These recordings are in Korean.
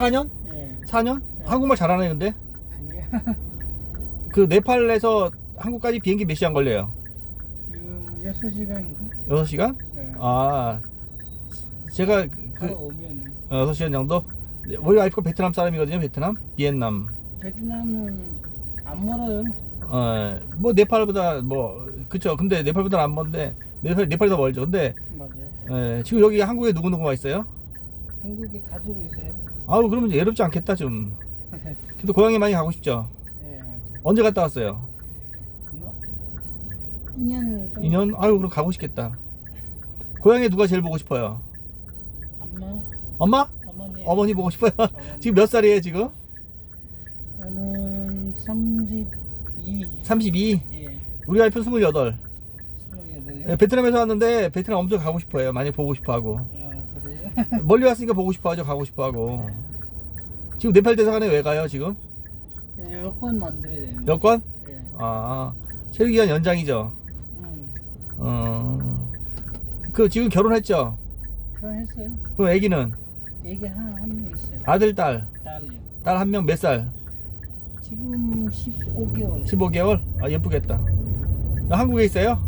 4년? 예. 4년? 한국말 잘하네 근데 아니요. 그 네팔에서 한국까지 비행기 몇 시간 걸려요? 요 여섯 시간인가? 6시간? 예. 아 제가 그 그 오면 6시간 정도? 우리 와이프가 베트남 사람이거든요 베트남 비엔남 베트남은 안 멀어요. 어, 뭐 네팔보다 뭐 그쵸 근데 네팔보다 안 먼데 네팔, 네팔이 더 멀죠 근데 맞아요. 에, 지금 여기 한국에 누구누구가 있어요? 한국에 가지고 있어요. 아우 그러면 외롭지 않겠다 좀 근데 고향에 많이 가고 싶죠 예. 언제 갔다 왔어요? 뭐 2년 좀 2년? 아유 그럼 가고 싶겠다 고향에 누가 제일 보고 싶어요? 엄마, 엄마? 어머니. 어머니 보고 싶어요? 어머니. 지금 몇 살이에요 지금? 저는 32. 32 예. 우리 와이프 28 28이요. 예, 베트남에서 왔는데 베트남 엄청 가고 싶어요 많이 보고 싶어 하고 아? 멀리 왔으니까 보고 싶어 하죠 가고 싶어 하고 지금 네팔 대사관에 왜 가요 지금? 예, 여권 만들어야 되는데. 여권? 예. 아 체류기간 연장이죠 음. 어. 그 지금 결혼했죠? 결혼했어요. 그럼 애기는? 애기 한한 명 있어요. 아들 딸? 딸이요. 딸 한 명 몇 살? 지금 15개월. 15개월? 아 예쁘겠다 한국에 있어요?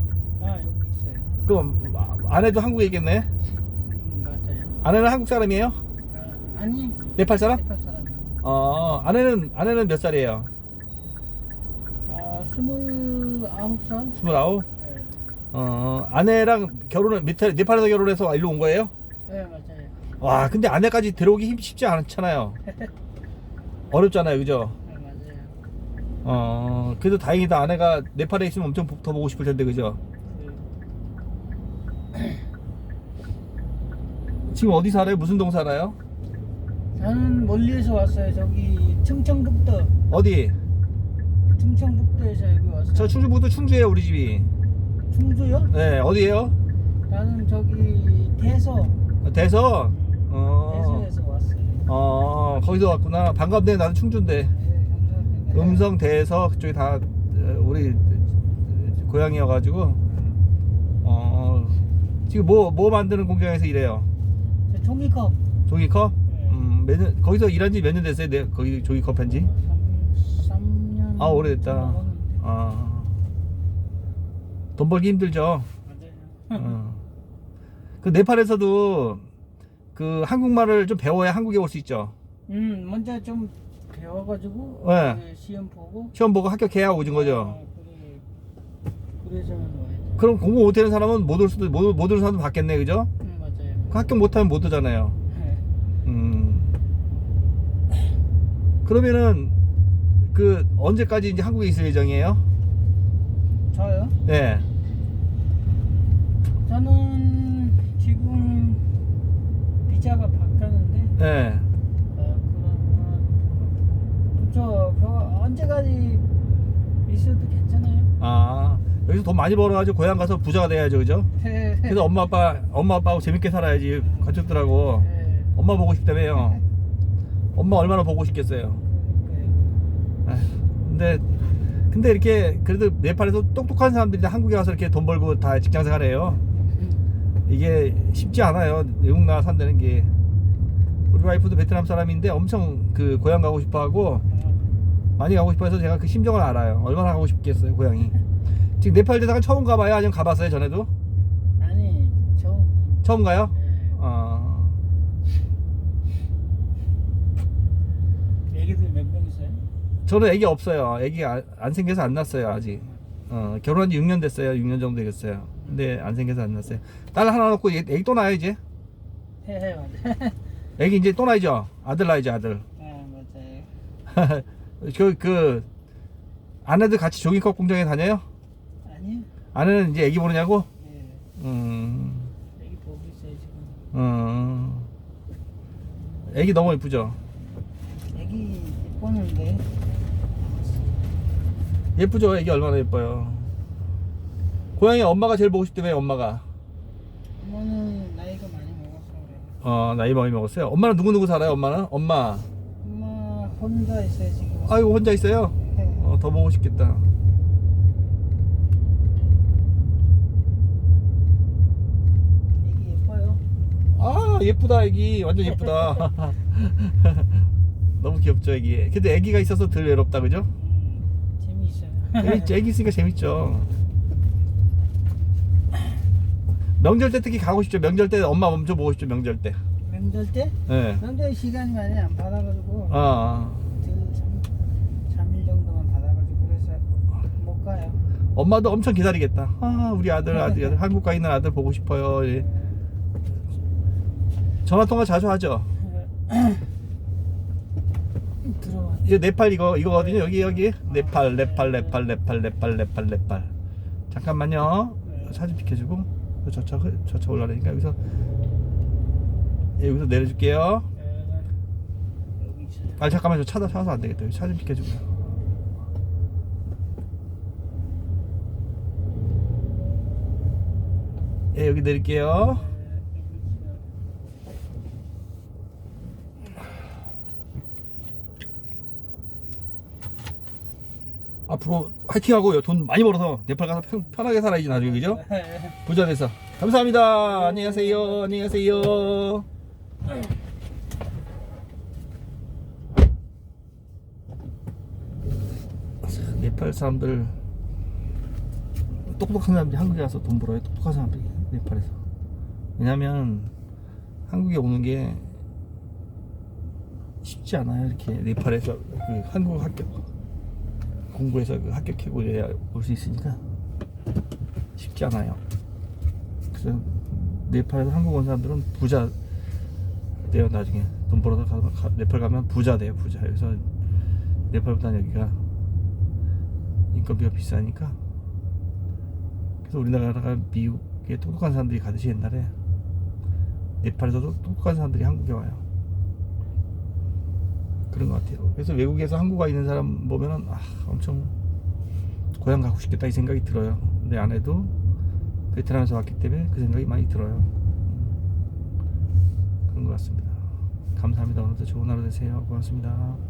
아 여기 있어요. 그럼 아내도 한국에 있겠네? 아내는 한국 사람이에요? 아, 아니 네팔 사람? 네팔 사람이요. 어 아내는 아내는 몇 살이에요? 아 스물아홉 살. 29? 네. 어 아내랑 결혼을 네팔, 네팔에서 결혼해서 일로 온 거예요? 네 맞아요. 와 근데 아내까지 데려오기 힘 쉽지 않잖아요 어렵잖아요 그죠? 네 맞아요. 어 그래도 다행이다 아내가 네팔에 있으면 엄청 보- 더 보고 싶을 텐데 그죠? 네. 지금 어디 살아요? 무슨 동 살아요? 저는 멀리에서 왔어요. 저기 충청북도. 어디? 충청북도에서 여기 왔어요. 저 충주북도 충주예요 우리 집이 충주요? 네 어디에요? 나는 저기 대서. 대서 어, 대서에서 왔어요. 어 거기서 왔구나 반갑네 나는 충주인데 네 감사합니다. 음성 대서 그쪽이 다 어, 우리 고향이어가지고 어 지금 뭐 뭐 만드는 공장에서 일해요 저 종이컵. 종이컵 네. 음, 몇 년, 거기서 일한 지 몇 년 됐어요? 네, 거기 종이컵 한 지? 3년. 아, 오래됐다. 아. 돈 벌기 힘들죠. 맞아요. 어. 그 네팔에서도 그 한국말을 좀 배워야 한국에 올 수 있죠. 음, 먼저 좀 배워가지고 네. 네, 시험 보고 시험 보고 합격해야 오는 거죠. 아, 그래, 와야죠. 그럼 공부 못하는 사람은 못 올 수도 못, 못 오는 사람도 받겠네, 그죠? 음. 그 합격 못하면 못 오잖아요. 네. 음. 그러면은 그 언제까지 이제 한국에 있을 예정이에요? 저요? 네. 저는 지금 비자가 바뀌었는데 네. 어, 그러면 저저 언제까지 있어도 괜찮아요. 아 여기서 돈 많이 벌어가지고 고향 가서 부자가 돼야죠, 그죠? 그래서 엄마 아빠 엄마 아빠하고 재밌게 살아야지 가족들하고 네. 엄마 보고 싶다며요. 엄마 얼마나 보고 싶겠어요. 그러니까요. 아휴, 근데 근데 이렇게 그래도 네팔에서 똑똑한 사람들이 다 한국에 와서 이렇게 돈 벌고 다 직장생활 해요. 음, 이게 쉽지 않아요. 외국 나가 산다는 게. 우리 와이프도 베트남 사람인데 엄청 그 고향 가고 싶어 하고 어, 많이 가고 싶어 해서 제가 그 심정을 알아요. 얼마나 가고 싶겠어요, 고향이. 지금 네팔 대사관 처음 가봐요? 아니면 가봤어요, 전에도? 아니 저 처음 가요? 네. 어, 애기들 몇 명 있어요? 저는 애기 없어요. 애기 안, 안 생겨서 안 났어요, 아직. 어, 결혼한 지 6년 됐어요. 6년 정도 되겠어요. 근데 안 생겨서 안 났어요. 딸 하나 놓고 얘- 애기 또 나요, 이제? 해해 맞아. 애기 이제 또 나이죠? 아들 나이죠, 아들. 아 맞아요. 그, 그, 아내들 같이 종이컵 공장에 다녀요? 아내는 이제 애기 보느냐고? 네. 음, 애기 보고 있어요 지금. 음. 애기 너무 예쁘죠? 애기 예뻤는데 예쁘죠? 애기 얼마나 예뻐요. 고양이 엄마가 제일 보고 싶다며, 엄마가. 엄마는 나이가 많이 먹어서 그래. 어, 나이 많이 먹었어요. 엄마는 누구 누구 살아요, 엄마는? 엄마. 엄마 혼자 있어요 지금. 아이고, 혼자 있어요? 네. 어, 더 보고 싶겠다. 아 예쁘다 애기 완전 예쁘다 너무 귀엽죠 애기 근데 애기가 있어서 덜 외롭다 그죠? 음, 재미있어요. 애기, 애기 있으니까 재밌죠 명절 때 특히 가고 싶죠 명절 때 엄마 몸좀 보고 싶죠 명절 때 명절 때? 예. 명절 시간이 많이 안 받아가지고 아들 3일 정도만 받아가지고 그래서 못 가요. 엄마도 엄청 기다리겠다 아 우리 아들 아들, 아들 한국 가 있는 아들 보고 싶어요 예. 전화 통화 자주 하죠? 들어와. 이거 네팔 이거 이거거든요. 여기 여기. 네팔 네팔 네팔 네팔 네팔 네팔 네팔. 잠깐만요. 사진 비켜주고. 저차 저차 올라가니까. 여기서. 예, 여기서 내려줄게요. 네. 아 잠깐만 저 차다 차서 안 되겠다. 사진 비켜주고요. 예 여기 내릴게요 앞으로 화이팅하고요. 돈 많이 벌어서 네팔 가서 편, 편하게 살아야지 나중에. 그죠? 부자 돼서. 감사합니다. 안녕히 가세요. 네팔 사람들 똑똑한 사람들이 한국에 와서 돈 벌어요. 똑똑한 사람들이 네팔에서. 왜냐면 한국에 오는 게 쉽지 않아요 이렇게. 네팔에서 그 한국 합격 공부해서 그 합격하고 올수 있으니까 쉽지 않아요. 그래서 네팔에서 한국 온 사람들은 부자 돼요 나중에. 돈 벌어서 가, 가- 네팔 가면 부자 돼요 부자. 그래서 네팔보다 여기가 인건비가 비싸니까. 그래서 우리나라가 미국에 똑똑한 사람들이 가듯이 옛날에 네팔에서도 똑똑한 사람들이 한국에 와요 그런 것 같아요. 그래서 외국에서 한국 와 있는 사람 보면은 아 엄청 고향 가고 싶겠다 이 생각이 들어요. 내 아내도 베트남에서 왔기 때문에 그 생각이 많이 들어요. 음, 그런 것 같습니다. 감사합니다. 오늘도 좋은 하루 되세요. 고맙습니다